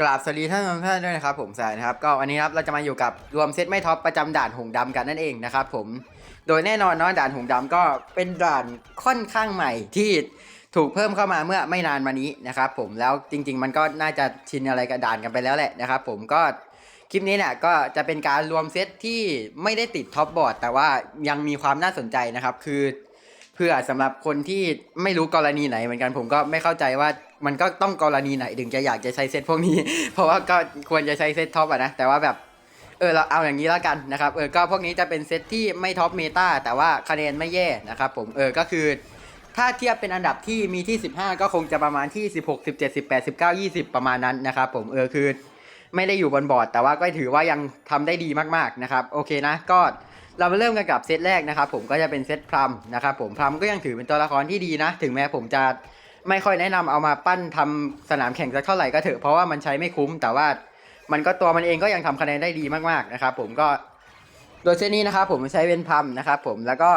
กราบสวัสดีท่านผู้ชมด้วยนะครับผมสายนะครับก็วันนี้ครับเราจะมาอยู่กับรวมเซตไม่ท็อปประจำด่านหงส์ดำกันนั่นเองนะครับผมโดยแน่นอนเนาะด่านหงส์ดำก็เป็นด่านค่อนข้างใหม่ที่ถูกเพิ่มเข้ามาเมื่อไม่นานมานี้นะครับผมแล้วจริง ๆ มันก็น่าจะชินอะไรกับด่านกันไปแล้วแหละนะครับผมก็คลิปนี้เนี่ยก็จะเป็นการรวมเซตที่ไม่ได้ติดท็อปบอร์ดแต่ว่ายังมีความน่าสนใจนะครับคือ เพื่อสำหรับคนที่ไม่รู้กรณีไหนเหมือนกันผมก็ไม่เข้าใจว่ามันก็ต้องกรณีไหนถึงจะอยากจะใช้เซตพวกนี้ เพราะว่าก็ควรจะใช้เซตท็อปอะนะแต่ว่าแบบเออเราเอาอย่างนี้แล้วกันนะครับเออก็พวกนี้จะเป็นเซตที่ไม่ท็อปเมตาแต่ว่าคะแนนไม่แย่นะครับผมเออก็คือ ถ้าเทียบเป็นอันดับที่มีที่ 15 ก็คงจะประมาณที่ 16 17 18 19 20 ประมาณนั้นนะครับผมเออคือไม่ได้อยู่บนบอร์ด แต่ว่าก็ถือว่ายังทำได้ดีมากๆนะครับโอเคนะก็ เรามาเริ่มกันกับเซตแรกนะครับผมก็จะเป็นเซตพลัมนะครับผมพลัมก็ยังถือเป็นตัวละครที่ดีนะ ถึงแม้ผมจะไม่ค่อยแนะนำเอามาปั้นทำสนามแข่งสักเท่าไหร่ก็เถอะเพราะว่ามันใช้ไม่คุ้ม แต่ว่ามันก็ตัวมันเองก็ยังทำคะแนนได้ดีมากๆนะครับผมก็โดยเซตนี้นะครับผมใช้เป็นพัมนะครับผมแล้วก็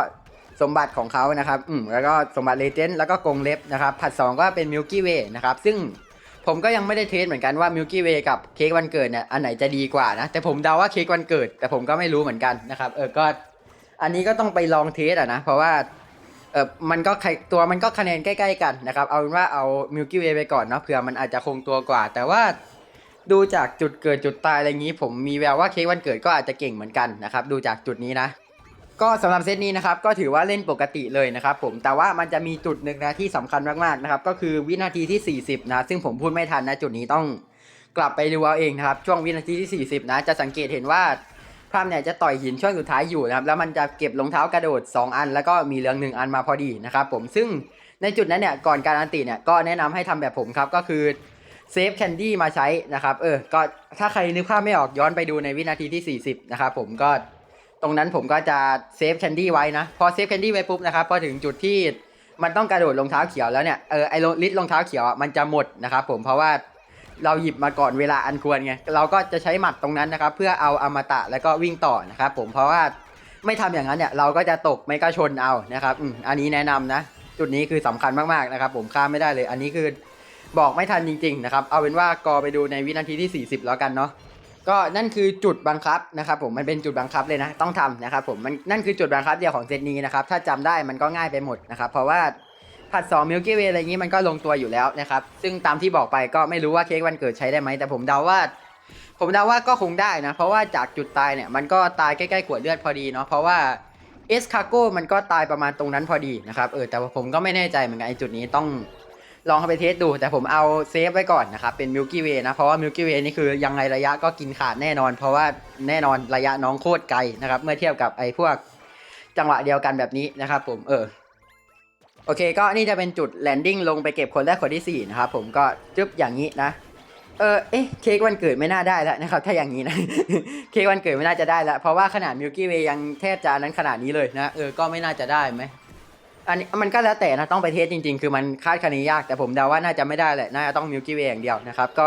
สมบัติของเขานะครับ อืมแล้วก็สมบัติเลเจนด์แล้วก็กรงเล็บนะครับ ผัดสองก็เป็นมิลกี้เวย์นะครับ ซึ่ง ผมก็ยังไม่ได้เทสเหมือนกันว่ามิลกี้เวย์กับเค้กวันเกิดเนี่ยอันไหนจะดีกว่านะ แต่ผมเดาว่าเค้กวันเกิด แต่ผมก็ไม่รู้เหมือนกันนะครับ เออก็ อันนี้ก็ต้องไปลองเทสอะนะ เพราะว่าเออมันก็ตัวมันก็คะแนนใกล้ๆกันนะครับ เอาเป็นว่าเอามิลกี้เวย์ไปก่อนเนาะเผื่อมันอาจจะคงตัวกว่า แต่ว่าดูจากจุดเกิดจุดตายอะไรอย่างนี้ ผมมีแววว่าเค้กวันเกิดก็อาจจะเก่งเหมือนกันนะครับ ดูจากจุดนี้นะ ก็สำหรับเซตนี้นะครับก็ถือว่าเล่นปกติเลยนะครับผมแต่ว่ามันจะมีจุดหนึ่งนะที่สำคัญมากๆนะครับก็คือวินาทีที่ 40 นะ ซึ่งผมพูดไม่ทันนะจุดนี้ต้องกลับไปดูเอาเองนะครับช่วงวินาทีที่ 40 นะ จะสังเกตเห็นว่าพรามเนี่ยจะต่อยหินช่วงสุดท้ายอยู่นะครับแล้วมันจะเก็บรองเท้ากระโดด 2 อัน แล้วก็มีเรืองหนึ่งอันมาพอดีนะครับผมซึ่งในจุดนั้นเนี่ยก่อนการอันติเนี่ยก็แนะนำให้ทำแบบผมครับก็คือเซฟแคนดี้มาใช้นะครับเออก็ถ้าใครนึกภาพไม่ออกย้อนไปดูในวินาทีที่ 40 นะครับผมก็ ตรงนั้นผมก็จะเซฟแคนดี้ไว้นะ พอเซฟแคนดี้ไว้ปุ๊บนะครับพอถึงจุดที่มันต้องกระโดดรองเท้าเขียวแล้วเนี่ยเออไอลิตรองเท้าเขียวอะมันจะหมดนะครับผมเพราะว่าเราหยิบมาก่อนเวลาอันควรไงเราก็จะใช้หมัดตรงนั้นนะครับ เพื่อเอาอมตะแล้วก็วิ่งต่อนะครับผมเพราะว่าไม่ทำอย่างนั้นเนี่ยเราก็จะตกไม่ก็ชนเอานะครับอืมอันนี้แนะนำนะ จุดนี้คือสำคัญมากๆนะครับ ผมข้ามไม่ได้เลย อันนี้คือบอกไม่ทันจริง ๆ นะครับ เอาเป็นว่ากอไปดูในวินาทีที่ 40 แล้วกันเนาะ ก็นั่นคือจุดบังคับนะครับผมมันเป็นจุดบังคับเลยนะ ต้องทำนะครับผมมันนั่นคือจุดบังคับเดียวของเซตนี้นะครับถ้าจำได้มันก็ง่ายไปหมดนะครับเพราะว่าผัดสองมิลกี้เวย์อะไรอย่างนี้มันก็ลงตัวอยู่แล้วนะครับซึ่งตามที่บอกไปก็ไม่รู้ว่าเค้กวันเกิดใช้ได้ไหมแต่ผมเดาว่า ผมเดาว่าก็คงได้นะ เพราะว่าจากจุดตายเนี่ยมันก็ตายใกล้ๆขวดเลือดพอดีเนาะเพราะว่าเอสคาโก้มันก็ตายประมาณตรงนั้นพอดีนะครับเออแต่ว่าผมก็ไม่แน่ใจเหมือนกันไอ้จุดนี้ต้อง ลองเข้าไปเทสดู แต่ผมเอาเซฟไว้ก่อนนะครับ เป็นมิลกี้เวย์นะ เพราะว่ามิลกี้เวย์นี่คือยังไงระยะก็กินขาดแน่นอน เพราะว่าแน่นอนระยะน้องโคตรไกลนะครับ เมื่อเทียบกับไอ้พวกจังหวะเดียวกันแบบนี้นะครับผมเออโอเค ก็นี่จะเป็นจุดแลนดิ้งลงไปเก็บคนแรกคนที่4นะครับผมก็จึ๊บอย่างนี้นะเออเอ๊ะเค้กวันเกิดไม่น่าได้แล้วนะครับ ถ้าอย่างนี้นะ เค้กวันเกิดไม่น่าจะได้แล้วเพราะว่าขนาดมิลกี้เวย์ยังแทบจะอันนั้นขนาดนี้เลยนะ เออ ก็ไม่น่าจะได้ไหม อันนี้มันก็แล้วแต่นะต้องไปเทสจริงๆ คือมันคาดคะเนยาก แต่ผมเดาว่าน่าจะไม่ได้แหละ น่าจะต้องมิลกี้เวย์อย่างเดียวนะครับ ก็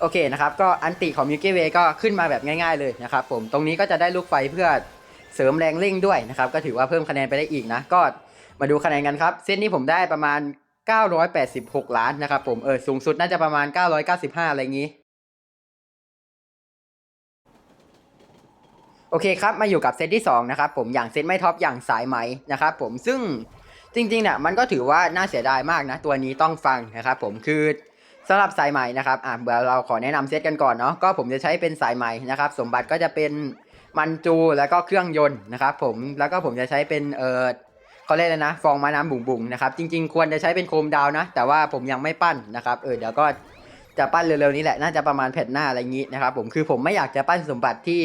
โอเคนะครับ ก็อันติของมิลกี้เวย์ก็ขึ้นมาแบบง่ายๆเลยนะครับผม ตรงนี้ก็จะได้ลูกไฟเพื่อเสริมแรงเร่งด้วยนะครับ ก็ถือว่าเพิ่มคะแนนไปได้อีกนะ ก็มาดูคะแนนกันครับ เส้นนี้ผมได้ประมาณ 986 ล้านนะครับผม เออสูงสุดน่าจะประมาณ 995 อะไรอย่าง โอเคครับมาอยู่กับเซตที่2นะครับผมอย่างเซตไม่ท็อปอย่างสายไหมนะครับผมซึ่งจริงๆเนี่ยมันก็ถือว่าน่าเสียดายมากนะ ตัวนี้ต้องฟังนะครับผมคือสำหรับสายไหมนะครับอะเดี๋ยวเราขอแนะนำเซตกันก่อนเนาะก็ผมจะใช้เป็นสายไหมนะครับ สมบัติก็จะเป็นมันจูแล้วก็เครื่องยนต์นะครับผมแล้วก็ผมจะใช้เป็นเออเขาเรียกเลยนะ ฟองม้าน้ำบุ๋งบุ๋งนะครับจริง ๆ ควรจะใช้เป็นโคมดาวนะ แต่ว่าผมยังไม่ปั้นนะครับเออเดี๋ยวก็จะปั้นเร็วๆนี้แหละน่าจะประมาณแผ่นหน้าอะไรอย่างนี้นะครับผมคือผมไม่อยากจะปั้นสมบัติที่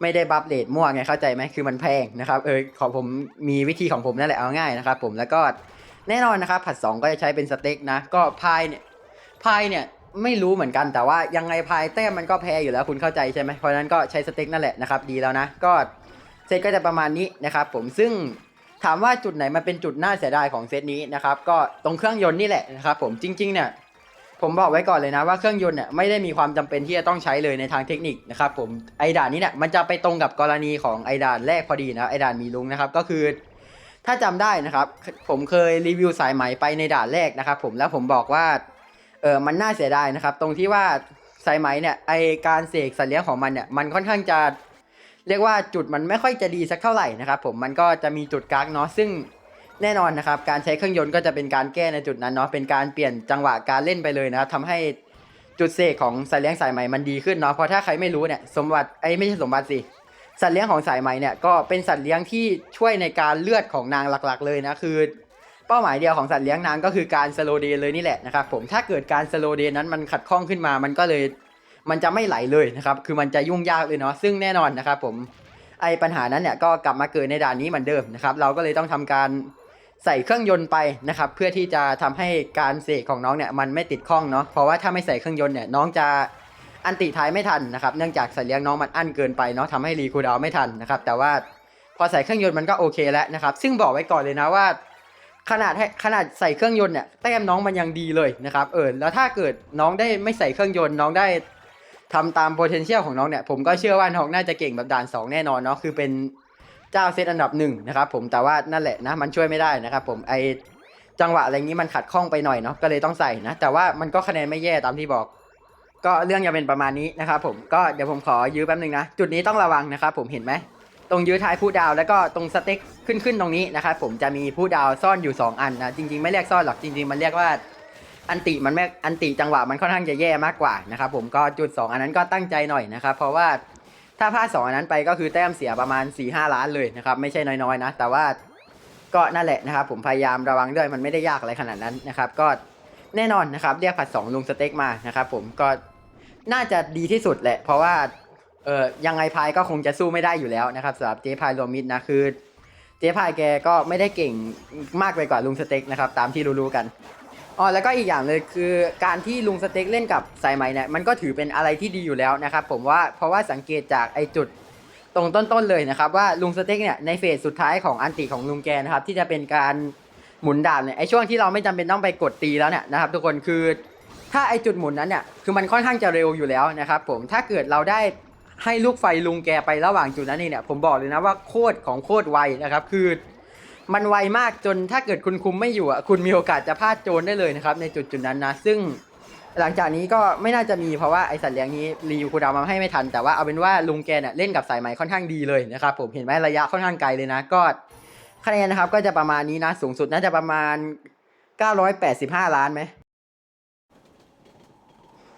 ไม่ได้บัฟเลทมั่วไงเข้าใจไหมคือมันแพงนะครับเออของผมมีวิธีของผมนั่นแหละเอาง่ายนะครับผมแล้วก็แน่นอนนะครับผัด 2 ก็จะใช้เป็นสเต็กนะ ก็พายเนี่ยพายเนี่ยไม่รู้เหมือนกันแต่ว่ายังไงพายแต้มมันก็แพ้อยู่แล้วคุณเข้าใจใช่ไหมเพราะฉะนั้นก็ใช้สเต็กนั่นแหละนะครับดีแล้วนะก็เซตก็จะประมาณนี้นะครับผมซึ่งถามว่าจุดไหนมันเป็นจุดน่าเสียดายของเซตนี้นะครับก็ตรงเครื่องยนต์นี่แหละนะครับผมจริงๆเนี่ย ผมบอกไว้ก่อนเลยนะว่าเครื่องยนต์เนี่ยไม่ได้มีความจำเป็นที่จะต้องใช้เลยในทางเทคนิคนะครับผมไอด่านนี้เนี่ยมันจะไปตรงกับกรณีของไอด่านแรกพอดีนะไอด่านมีลุงนะครับก็คือ ถ้าจำได้นะครับ ผมเคยรีวิวสายไหมไปในด่านแรกนะครับผมแล้วผมบอกว่าเออมันน่าเสียดายนะครับ ตรงที่ว่าสายไหมเนี่ยไอการเสกสัตว์เลี้ยงของมันเนี่ยมันค่อนข้างจะเรียกว่าจุดมันไม่ค่อยจะดีสักเท่าไหร่นะครับผมมันก็จะมีจุดกักเนาะซึ่ง แน่นอนนะครับ การใช้เครื่องยนต์ก็จะเป็นการแก้ในจุดนั้นเนาะเป็นการเปลี่ยนจังหวะการเล่นไปเลยนะครับทำให้จุดเสกของสัตว์เลี้ยงสายไหม่มันดีขึ้นเนาะเพราะถ้าใครไม่รู้เนี่ยสมบัติไอยไม่ใช่สมบัติสิสัตว์เลี้ยงของสายไหมเนี่ยก็เป็นสัตว์เลี้ยงที่ช่วยในการเลือดของนางหลักๆ เลยนะคือ เป้าหมายเดียวของสัตว์เลี้ยงนางก็คือการสโลเดนเลยนี่แหละนะครับผมถ้าเกิดการสโลเดนนั้นมันขัดข้องขึ้นมามันก็เลย มันจะไม่ไหลเลยนะครับคือมันจะยุ่งยากเลยเนาะซึ่งแน่นอนนะครับผมไอ้ปัญหานั้นเนี่ยก็กลับมาเกิดในด่านนี้เหมือนเดิมนะครับเราก็เลยต้องทำการ ใส่เครื่องยนต์ไปนะครับเพื่อที่จะทำให้การเสกของน้องเนี่ยมันไม่ติดข้องเนาะเพราะว่าถ้าไม่ใส่เครื่องยนต์เนี่ยน้องจะอันติท้ายไม่ทันนะครับเนื่องจากสัตว์เลี้ยงน้องมันอั้นเกินไปเนาะทำให้รีคูดาวไม่ทันนะครับแต่ว่าพอใส่เครื่องยนต์มันก็โอเคแล้วนะครับซึ่งบอกไว้ก่อนเลยนะว่าขนาดให้ขนาดใส่เครื่องยนต์เนี่ยแต้มน้องมันยังดีเลยนะครับเออแล้วถ้าเกิดน้องได้ไม่ใส่เครื่องยนต์น้องได้ทำตาม potential ของน้องเนี่ยผมก็เชื่อว่าน้องน่าจะเก่งแบบด่าน 2 แน่นอนเนาะคือเป็น เจ้าเซตอันดับหนึ่งนะครับผมแต่ว่านั่นแหละนะมันช่วยไม่ได้นะครับผมไอจังหวะอะไรงี้มันขัดข้องไปหน่อยเนาะก็เลยต้องใส่นะ แต่ว่ามันก็คะแนนไม่แย่ตามที่บอก ก็เรื่องยังเป็นประมาณนี้นะครับผมก็เดี๋ยวผมขอยื้อแป๊บนึงนะจุดนี้ต้องระวังนะครับผมเห็นไหมตรงยื้อท้ายผู้ดาวแล้วก็ตรงสเต็กขึ้นขึ้นตรงนี้นะครับผมจะมีผู้ดาวซ่อนอยู่ 2 อันนะจริง ๆไม่เรียกซ่อนหรอกจริง ๆ มันเรียกว่าอันติมันไม่อันติจังหวะมันค่อนข้างจะแย่มากกว่านะครับผมก็จุด 2 อันนั้นก็ตั้งใจหน่อยนะครับเพราะว่า ถ้าพลาดสองอันนั้นไปก็คือแต้มเสียประมาณ4ี่ห้าล้านเลยนะครับไม่ใช่น้อยๆนะ แต่ว่าก็นั่นแหละนะครับผมพยายามระวังด้วยมันไม่ได้ยากอะไรขนาดนั้นนะครับก็แน่นอนนะครับเรียกผัดสองลุงสเต็กมานะครับผมก็น่าจะดีที่สุดแหละ เพราะว่าเออยังไงพายก็คงจะสู้ไม่ได้อยู่แล้วนะครับสำหรับเจ๊พายรวมมิตรนะคือเจ๊พายแกก็ไม่ได้เก่งมากไปกว่าลุงสเต็กนะครับตามที่รู้ๆกัน อ๋อแล้วก็อีกอย่างเลยคือการที่ลุงสเต็กเล่นกับสายไหมเนี่ยมันก็ถือเป็นอะไรที่ดีอยู่แล้วนะครับผมว่าเพราะว่าสังเกตจากไอจุดตรงต้นๆเลยนะครับว่าลุงสเต็กเนี่ยในเฟสสุดท้ายของอันติของลุงแกนะครับที่จะเป็นการหมุนดาบเนี่ยไอช่วงที่เราไม่จำเป็นต้องไปกดตีแล้วเนี่ยนะครับทุกคนคือถ้าไอจุดหมุนนั้นเนี่ยคือมันค่อนข้างจะเร็วอยู่แล้วนะครับผมถ้าเกิดเราได้ให้ลูกไฟลุงแกไประหว่างจุดนั้นเองเนี่ยผมบอกเลยนะว่าโคตรของโคตรไวนะครับคือ มันไวมากจนถ้าเกิดคุณคุมไม่อยู่อะคุณมีโอกาสจะพลาดโจรได้เลยนะครับ ในจุดจุดๆนั้นนะ ซึ่งหลังจากนี้ก็ไม่น่าจะมีเพราะว่าไอสัตว์เลี้ยงนี้รีวิวคูลดาวมาให้ไม่ทัน แต่ว่าเอาเป็นว่าลุงแกเนี่ยเล่นกับสายไหมค่อนข้างดีเลยนะครับผมเห็นไหมระยะค่อนข้างไกลเลยนะก็คะแนนนะครับก็จะประมาณนี้นะสูงสุดน่าจะประมาณ 985 ล้านไหม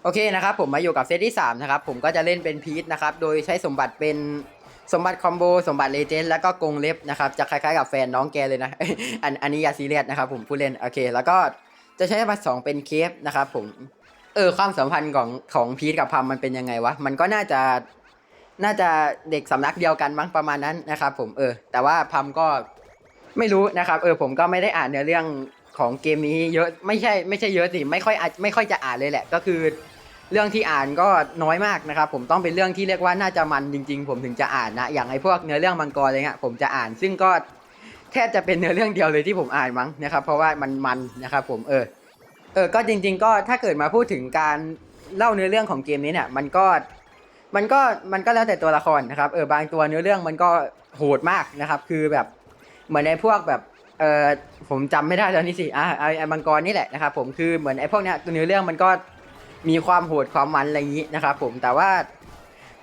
โอเคนะครับผมมาอยู่กับเซตที่3นะครับผมก็จะเล่นเป็นพีทนะครับโดยใช้สมบัติเป็น สมบัติคอมโบสมบัติเลเจนด์แล้วก็กงเล็บนะครับจะคล้ายๆกับแฟนน้องแกเลยนะ อันอันนี้อย่าซีเรียสนะครับผมผู้เล่นโอเค แล้วก็จะใช้บัตรสองเป็นเคฟนะครับผมเออความสัมพันธ์ของของพีทกับพัมมันเป็นยังไงวะมันก็น่าจะน่าจะเด็กสำนักเดียวกันมั้งประมาณนั้นนะครับผมเออ แต่ว่าพัมก็ไม่รู้นะครับเออผมก็ไม่ได้อ่านเนื้อเรื่องของเกมนี้เยอะไม่ใช่ไม่ใช่เยอะสิไม่ค่อยอไม่ค่อยจะอ่านเลยแหละ ก็คือ เรื่องที่อ่านก็น้อยมากนะครับ ผมต้องเป็นเรื่องที่เรียกว่าน่าจะมันจริง ๆ ผมถึงจะอ่านนะ อย่างไอ้พวกเนื้อเรื่องมังกรอะไรเงี้ยผมจะอ่าน ซึ่งก็แทบจะเป็นเนื้อเรื่องเดียวเลยที่ผมอ่านมั้งนะครับ เพราะว่ามันมันนะครับ ผมเออ เออ ก็จริง ๆ ก็ถ้าเกิดมาพูดถึงการเล่าเนื้อเรื่องของเกมนี้เนี่ยมันก็มันก็มันก็แล้วแต่ตัวละครนะครับเออบางตัวเนื้อเรื่องมันก็โหดมากนะครับ คือแบบเหมือนในพวกแบบเออผมจำไม่ได้แล้วนี่สิอ่าไอ้ไอ้มังกรนี่แหละนะครับ ผมคือเหมือนไอ้พวกเนี้ยตัวเนื้อเรื่องมันก็ มีความโหดความมันอะไรอย่างนี้นะครับผมแต่ว่า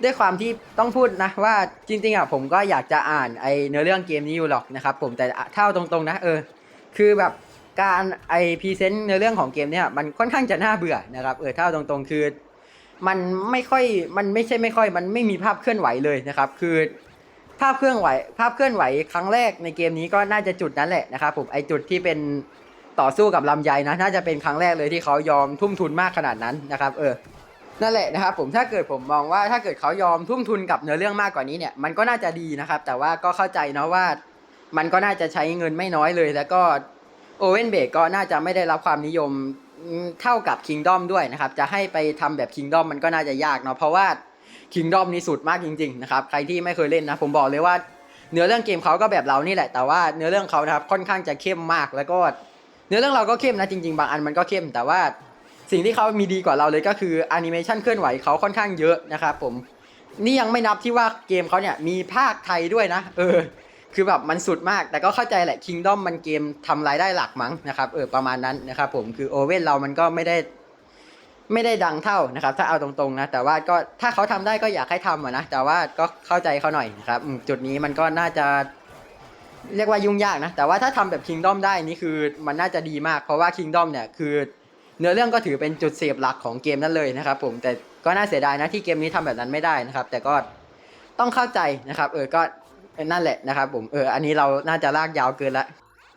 ด้วยความที่ต้องพูดนะว่าจริงๆอะผมก็อยากจะอ่านไอเนื้อเรื่องเกมนี้อยู่หรอกนะครับผมแต่เท่าตรงๆนะเออคือแบบการไอพรีเซนต์เนื้อเรื่องของเกมเนี่ยมันค่อนข้างจะน่าเบื่อนะครับเออเท่าตรงๆ คือ มันไม่ค่อยมันไม่ใช่ไม่ค่อย มันไม่มีภาพเคลื่อนไหวเลยนะครับ คือภาพเคลื่อนไหว ภาพเคลื่อนไหวครั้งแรกในเกมนี้ก็น่าจะจุดนั้นแหละนะครับผมไอจุดที่เป็น ต่อสู้กับลำไยนะน่าจะเป็นครั้งแรกเลยที่เขายอมทุ่มทุนมากขนาดนั้นนะครับ เออนั่นแหละนะครับผมถ้าเกิดผมมองว่าถ้าเกิดเขายอมทุ่มทุนกับเนื้อเรื่องมากกว่านี้เนี่ยมันก็น่าจะดีนะครับ แต่ว่าก็เข้าใจเนาะว่ามันก็น่าจะใช้เงินไม่น้อยเลย แล้วก็โอเว่นเบกก็น่าจะไม่ได้รับความนิยมเท่ากับคิงดอมด้วยนะครับ จะให้ไปทำแบบคิงดอมมันก็น่าจะยากเนาะเพราะว่าคิงดอมนี่สุดมากจริงๆนะครับใครที่ไม่เคยเล่นนะ ผมบอกเลยว่าเนื้อเรื่องเกมเขาก็แบบเรานี่แหละ แต่ว่าเนื้อเรื่องเขานะครับค่อนข้างจะเข้มมากแล้วก็ เนื้อเรื่องเราก็เข้มนะจริง ๆ บางอันมันก็เข้ม แต่ว่าสิ่งที่เขามีดีกว่าเราเลยก็คือแอนิเมชันเคลื่อนไหวเขาค่อนข้างเยอะนะครับผมนี่ยังไม่นับที่ว่าเกมเขาเนี่ยมีภาคไทยด้วยนะ เออ คือแบบมันสุดมาก แต่ก็เข้าใจแหละ Kingdom มันเกมทำรายได้หลักมั้งนะครับเออประมาณนั้นนะครับผมคือโอเว่นเรามันก็ไม่ได้ไม่ได้ดังเท่านะครับ ถ้าเอาตรงๆนะ แต่ว่าก็ถ้าเขาทำได้ก็อยากให้ทำอะนะแต่ว่าก็เข้าใจเขาหน่อยนะครับจุดนี้มันก็น่าจะ เรียกว่ายุ่งยากนะ แต่ว่าถ้าทำแบบ Kingdom ได้นี่คือมันน่าจะดีมาก เพราะว่า Kingdom เนี่ยคือ เนื้อเรื่องก็ถือเป็นจุดเสพหลักของเกมนั้นเลยนะครับผมแต่ก็น่าเสียดายนะที่เกมนี้ทำแบบนั้นไม่ได้นะครับ แต่ก็ต้องเข้าใจนะครับ เออก็นั่นแหละนะครับผมเอออันนี้เราน่าจะลากยาวเกินละ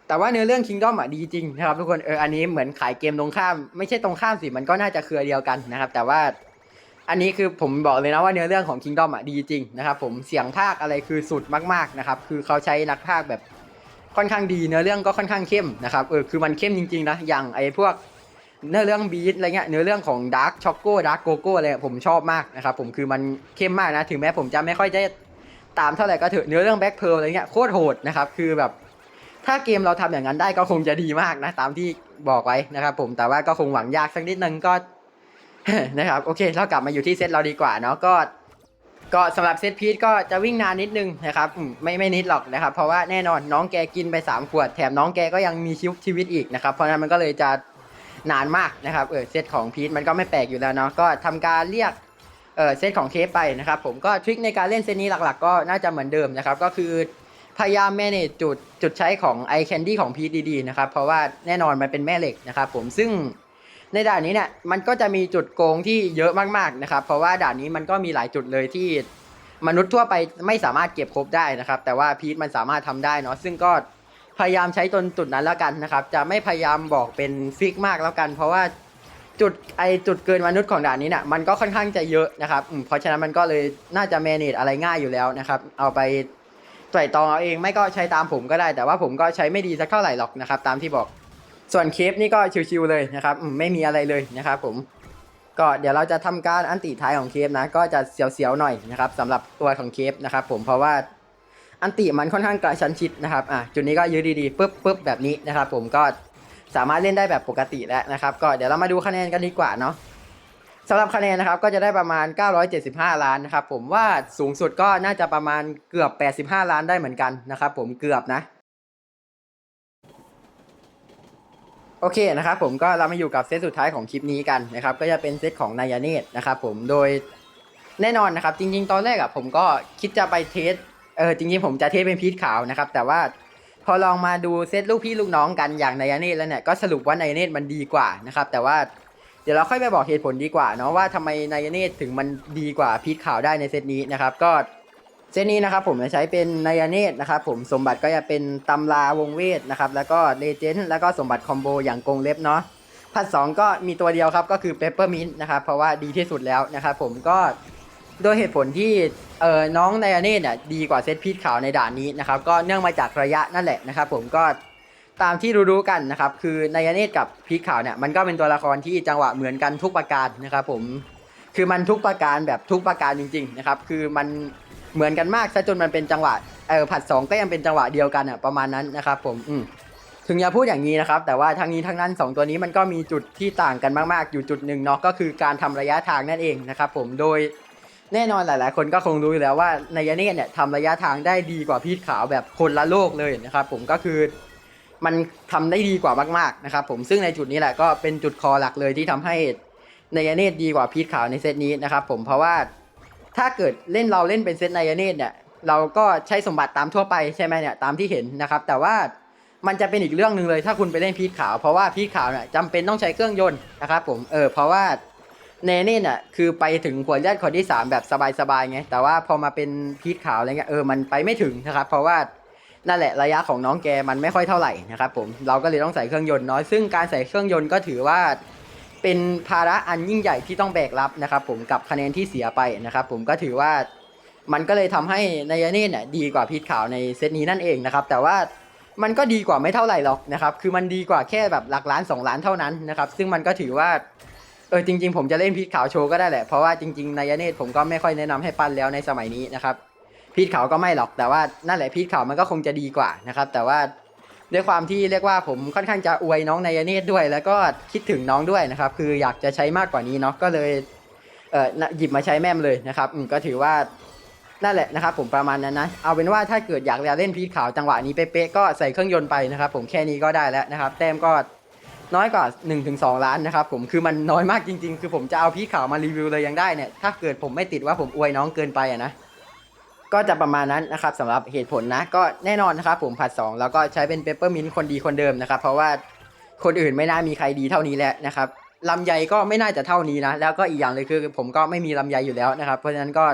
แต่ว่าเนื้อเรื่อง Kingdom อะดีจริงนะครับทุกคนเอออันนี้เหมือนขายเกมตรงข้าม ไม่ใช่ตรงข้ามสิมันก็น่าจะเครือเดียวกันนะครับ แต่ว่า อันนี้คือผมบอกเลยนะว่าเนื้อเรื่องของ Kingdom อะดีจริงนะครับผมเสียงภาคอะไรคือสุดมากๆนะครับคือเขาใช้นักภาคแบบค่อนข้างดีเนื้อเรื่องก็ค่อนข้างเข้มนะครับเออคือมันเข้มจริงๆนะอย่างไอ้พวกเนื้อเรื่องบีทอะไรเงี้ยเนื้อเรื่องของดาร์กช็อกโก้ดาร์กโกโก้อะไรผมชอบมากนะครับผมคือมันเข้มมากนะถึงแม้ผมจะไม่ค่อยได้ตามเท่าไหร่ก็เถอะเนื้อเรื่องแบ็คเพร์ลอะไรเงี้ยโคตรโหดนะครับคือแบบถ้าเกมเราทำอย่างนั้นได้ก็คงจะดีมากนะตามที่บอกไว้นะครับผมแต่ว่าก็คงหวังยากสักนิดนึงก็ นะครับโอเคเรากลับมาอยู่ที่เซตเราดีกว่าเนาะก็ก็สำหรับเซตพีทก็จะวิ่งนานนิดนึงนะครับไม่ไม่นิดหรอกนะครับ เพราะว่าแน่นอนน้องแกกินไป 3 ขวด แถมน้องแกก็ยังมีชีวิตชีวิตอีกนะครับ เพราะนั้นมันก็เลยจะนานมากนะครับเออเซตของพีทมันก็ไม่แปลกอยู่แล้วเนาะก็ทำการเรียกเออเซตของเคฟไปนะครับผมก็ทริคในการเล่นเซตนี้หลักๆ ก็น่าจะเหมือนเดิมนะครับ ก็คือพยายาม manage จุดจุดใช้ของไอแคนดี้ของพีทดีๆนะครับเพราะว่าแน่นอนมันเป็นแม่เหล็กนะครับผมซึ่ง ในด่านนี้เนี่ยมันก็จะมีจุดโกงที่เยอะมากๆนะครับ เพราะว่าด่านนี้มันก็มีหลายจุดเลยที่มนุษย์ทั่วไปไม่สามารถเก็บครบได้นะครับ แต่ว่าพีทมันสามารถทำได้เนาะซึ่งก็พยายามใช้ตนจุดนั้นแล้วกันนะครับ จะไม่พยายามบอกเป็นฟิกมากแล้วกัน เพราะว่าจุดไอจุดเกินมนุษย์ของด่านนี้เนี่ยมันก็ค่อนข้างจะเยอะนะครับเพราะฉะนั้นมันก็เลยน่าจะ manage อะไรง่ายอยู่แล้วนะครับ เอาไปไตร่ตรองเอาเองไม่ก็ใช้ตามผมก็ได้ แต่ว่าผมก็ใช้ไม่ดีสักเท่าไหร่หรอกนะครับ ตามที่บอก ส่วนเคปนี่ก็ชิวๆเลยนะครับอืมไม่มีอะไรเลยนะครับผมก็เดี๋ยวเราจะทำการอันติท้ายของเคปนะ ก็จะเสียวๆหน่อยนะครับสำหรับตัวของเคปนะครับผมเพราะว่าอันติมันค่อนข้างกระชั้นชิดนะครับอะจุดนี้ก็ยืดดีๆปึ๊บปึ๊บแบบนี้นะครับผมก็สามารถเล่นได้แบบปกติแล้วนะครับ ก็เดี๋ยวเรามาดูคะแนนกันดีกว่าเนาะสำหรับคะแนนนะครับก็จะได้ประมาณ 975 ล้านนะครับผมว่าสูงสุดก็น่าจะประมาณเกือบ 85 ล้านได้เหมือนกันนะครับผมเกือบนะ โอเคนะครับผมก็เรามาอยู่กับเซตสุดท้ายของคลิปนี้กันนะครับก็จะเป็นเซตของนายเนตนะครับผมโดยแน่นอนนะครับจริง ๆ ตอนแรกอะผมก็คิดจะไปเทสเออจริงๆผมจะเทสเป็นพีทขาวนะครับแต่ว่าพอลองมาดูเซตลูกพี่ลูกน้องกันอย่างนายเนตแล้วเนี่ยก็สรุปว่านายเนตมันดีกว่านะครับแต่ว่าเดี๋ยวเราค่อยไปบอกเหตุผลดีกว่าเนาะว่าทำไมนายเนตถึงมันดีกว่าพีทขาวได้ในเซตนี้นะครับก็ เซตนี้นะครับผมจะใช้เป็นนายเนตนะครับผมสมบัติก็จะเป็นตำราวงเวทนะครับแล้วก็เลเจนด์แล้วก็สมบัติคอมโบอย่างกงเล็บเนาะพัดสองก็มีตัวเดียวครับก็คือเปปเปอร์มินต์นะครับเพราะว่าดีที่สุดแล้วนะครับผมก็โดยเหตุผลที่เออน้องนายเนตเนี่ยดีกว่าเซตพีทขาวในด่านนี้นะครับก็เนื่องมาจากระยะนั่นแหละนะครับผมก็ตามที่รู้ๆกันนะครับคือนายเนตกับพีทขาวเนี่ยมันก็เป็นตัวละครที่จังหวะเหมือนกันทุกประการนะครับผมคือมันทุกประการแบบทุกประการจริง ๆ นะครับ คือมัน เหมือนกันมากซะจนมันเป็นจังหวะเออผัดสองก็ยังเป็นจังหวะเดียวกันอะประมาณนั้นนะครับผมอืมถึงจะพูดอย่างนี้นะครับ แต่ว่าทั้งนี้ทั้งนั้นสองตัวนี้มันก็มีจุดที่ต่างกันมาก ๆ อยู่จุดหนึ่งเนาะก็คือการทำระยะทางนั่นเองนะครับผมโดยแน่นอนหลาย ๆ คนก็คงรู้อยู่แล้วว่าในยเนตเนี่ยทำระยะทางได้ดีกว่าพีทขาวแบบคนละโลกเลยนะครับผมก็คือมันทำได้ดีกว่ามาก ๆ นะครับผมซึ่งในจุดนี้แหละก็เป็นจุดคอหลักเลยที่ทำให้ในายเนตดีกว่าพีทขาวในเซตนี้นะครับผมเพราะว่า ถ้าเกิดเล่นเราเล่นเป็นเซตไนยเนตเนี่ย เราก็ใช้สมบัติตามทั่วไปใช่ไหมเนี่ยตามที่เห็นนะครับ แต่ว่ามันจะเป็นอีกเรื่องหนึ่งเลยถ้าคุณไปเล่นพีทขาว เพราะว่าพีทขาวเนี่ยจำเป็นต้องใช้เครื่องยนต์นะครับผมเออเพราะว่าเนเน่เนี่ยคือไปถึงขวดเลือดคนที่ 3 แบบสบายๆไงแต่ว่าพอมาเป็นพีทขาวอะไรเงี้ยเออมันไปไม่ถึงนะครับ เพราะว่านั่นแหละระยะของน้องแกมันไม่ค่อยเท่าไหร่นะครับผมเราก็เลยต้องใส่เครื่องยนต์เนาะซึ่งการใส่เครื่องยนต์ก็ถือว่า เป็นภาระอันยิ่งใหญ่ที่ต้องแบกรับนะครับ ผมกับคะแนนที่เสียไปนะครับ ผมก็ถือว่ามันก็เลยทำให้นายเนตเนี่ยดีกว่าพีทขาวในเซตนี้นั่นเองนะครับ แต่ว่ามันก็ดีกว่าไม่เท่าไหร่หรอกนะครับ คือมันดีกว่าแค่แบบหลักล้าน 2 ล้านเท่านั้นนะครับ ซึ่งมันก็ถือว่าเออจริง ๆ ผมจะเล่นพีทขาวโชว์ก็ได้แหละเพราะว่าจริงๆนายเนตผมก็ไม่ค่อยแนะนำให้ปั้นแล้วในสมัยนี้นะครับพีทขาวก็ไม่หรอกแต่ว่านั่นแหละพีทขาวมันก็คงจะดีกว่านะครับ แต่ว่า ด้วยความที่เรียกว่าผมค่อนข้างจะอวยน้องนายเนตด้วย แล้วก็คิดถึงน้องด้วยนะครับ คืออยากจะใช้มากกว่านี้เนาะก็เลยเออน่ะหยิบมาใช้แม่มเลยนะครับอืมก็ถือว่านั่นแหละนะครับผมประมาณนั้นนะ เอาเป็นว่าถ้าเกิดอยากจะเล่นพีทขาวจังหวะนี้เป๊ะๆก็ใส่เครื่องยนต์ไปนะครับ ผมแค่นี้ก็ได้แล้วนะครับ แต้มก็น้อยกว่า 1-2 ล้านนะครับผมคือมันน้อยมากจริง ๆ คือผมจะเอาพี่ข่าวมารีวิวเลยยังได้เนี่ยถ้าเกิดผมไม่ติดว่าผมอวยน้องเกินไปอะนะ ก็จะประมาณนั้นนะครับสำหรับเหตุผลนะก็แน่นอนนะครับผมผัด 2 แล้วก็ใช้เป็นเปปเปอร์มินคนดีคนเดิมนะครับ เพราะว่าคนอื่นไม่น่ามีใครดีเท่านี้แล้วนะครับลำไยก็ไม่น่าจะเท่านี้นะ แล้วก็อีกอย่างเลยคือ ผมก็ไม่มีลำไยอยู่แล้วนะครับ เพราะฉะนั้นก็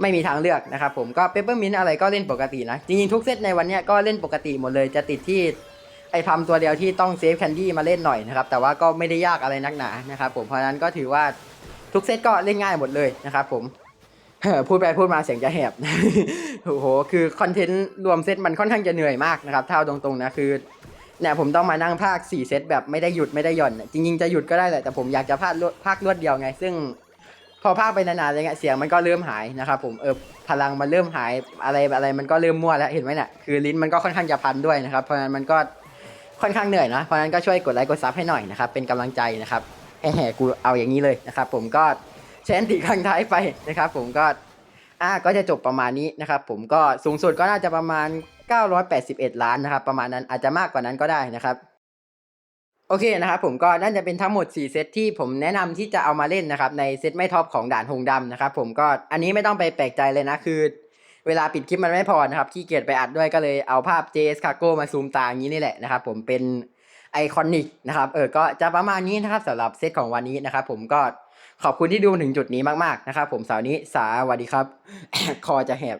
ไม่มีทางเลือกนะครับผมก็เปเปอร์มินอะไรก็เล่นปกตินะ จริงๆทุกเซตในวันนี้ก็เล่นปกติหมดเลยจะติดที่ไอ้ทำตัวเดียวที่ต้องเซฟแคนดี้มาเล่นหน่อยนะครับแต่ว่าก็ไม่ได้ยากอะไรนักหนานะครับผมเพราะฉะนั้นก็ถือว่าทุกเซตก็เล่นง่ายหมดเลยนะครับผม พูดไปพูดมาเสียงจะแหบ โอ้โห คือคอนเทนต์รวมเซตมันค่อนข้างจะเหนื่อยมากนะครับ เท่าตรงๆนะคือเนี่ยผมต้องมานั่งภาค4เซตแบบไม่ได้หยุดไม่ได้หย่อน จริงๆจะหยุดก็ได้แหละแต่ผมอยากจะภาครวดภาครวดเดียวไง ซึ่งพอภาคไปนานๆอะไรเงี้ยเสียงมันก็เริ่มหายนะครับผมเออพลังมันเริ่มหายอะไรอะไรมันก็เริ่มมั่วแล้วเห็นไหมเนี่ยคือลิ้นมันก็ค่อนข้างจะพันด้วยนะครับเพราะนั้นมันก็ค่อนข้างเหนื่อยนะเพราะนั้นก็ช่วยกดไลค์กดซับให้หน่อยนะครับเป็นกำลังใจนะครับแห่ๆกูเอาอย่างนี้เลยนะครับผมก็ ชนตีครั้งท้ายไปนะครับผมก็อ่าก็จะจบประมาณนี้นะครับผมก็สูงสุดก็น่าจะประมาณ 981 ล้านนะครับ ประมาณนั้นอาจจะมากกว่านั้นก็ได้นะครับโอเคนะครับผมก็น่าจะเป็นทั้งหมด 4 เซตที่ผมแนะนำที่จะเอามาเล่นนะครับในเซตไม่ท็อปของด่านหงดำนะครับผมก็อันนี้ไม่ต้องไปแปลกใจเลยนะคือ เวลาปิดคลิปมันไม่พอนะครับขี้เกียจไปอัดด้วยก็เลยเอาภาพ JS Cargo มาซูมตาอย่างนี้นี่แหละนะครับผมเป็นไอคอนิกนะครับเออก็จะประมาณนี้นะครับสำหรับเซตของวันนี้นะครับผมก็ ขอบคุณที่ดูถึงจุดนี้มากๆนะครับผมสาวนี้สวัสดีครับ คอจะแหบ